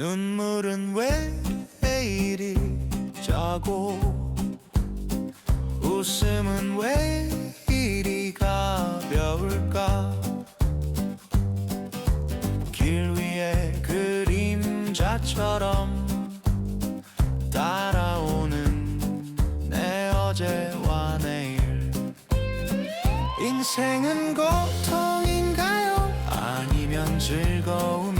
눈물은 왜 이리 짜고? 웃음은 왜 이리 가벼울까? 길 위에 그림자처럼 따라오는 내 어제와 내일. 인생은 고통인가요? 아니면 즐거움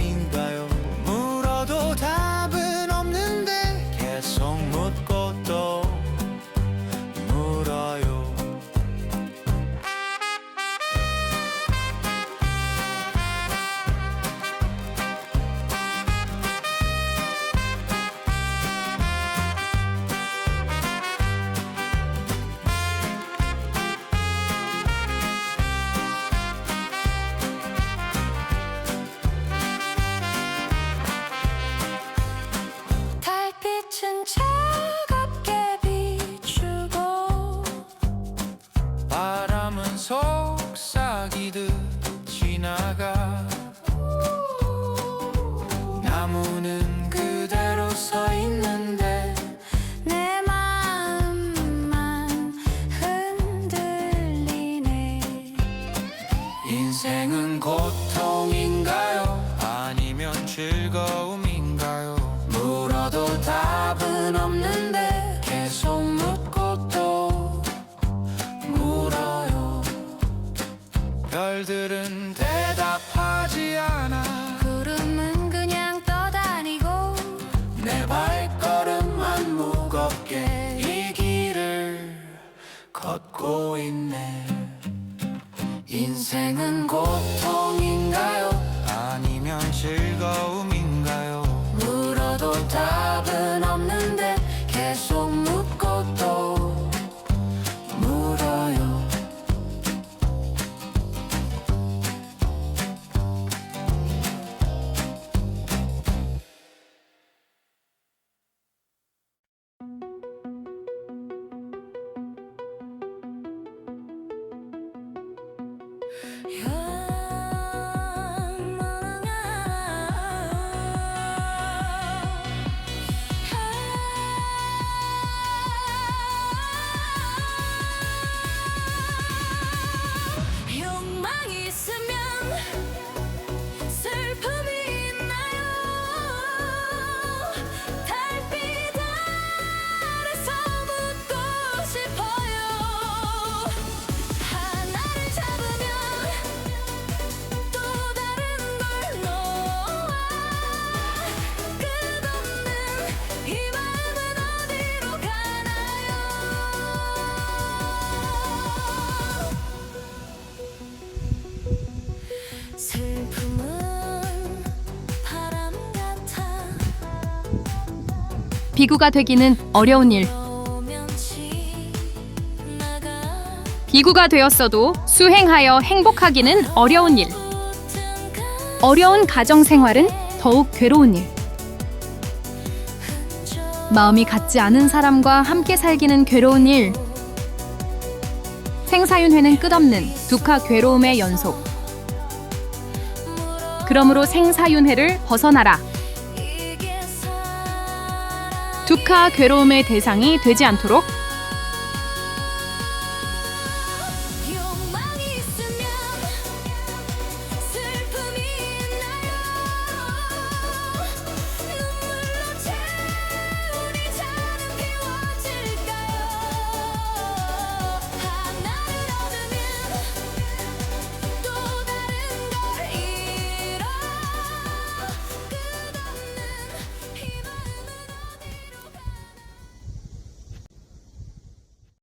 빛은 차갑게 비추고 바람은 속삭이듯 걷고 있네 인생은 고통인가요? 아니면 즐거움인가요? 물어도 답 Yeah. 비구가 되기는 어려운 일. 비구가 되었어도 수행하여 행복하기는 어려운 일. 어려운 가정 생활은 더욱 괴로운 일. 마음이 같지 않은 사람과 함께 살기는 괴로운 일. 생사윤회는 끝없는 두카 괴로움의 연속. 그러므로 생사윤회를 벗어나라. 두카 괴로움의 대상이 되지 않도록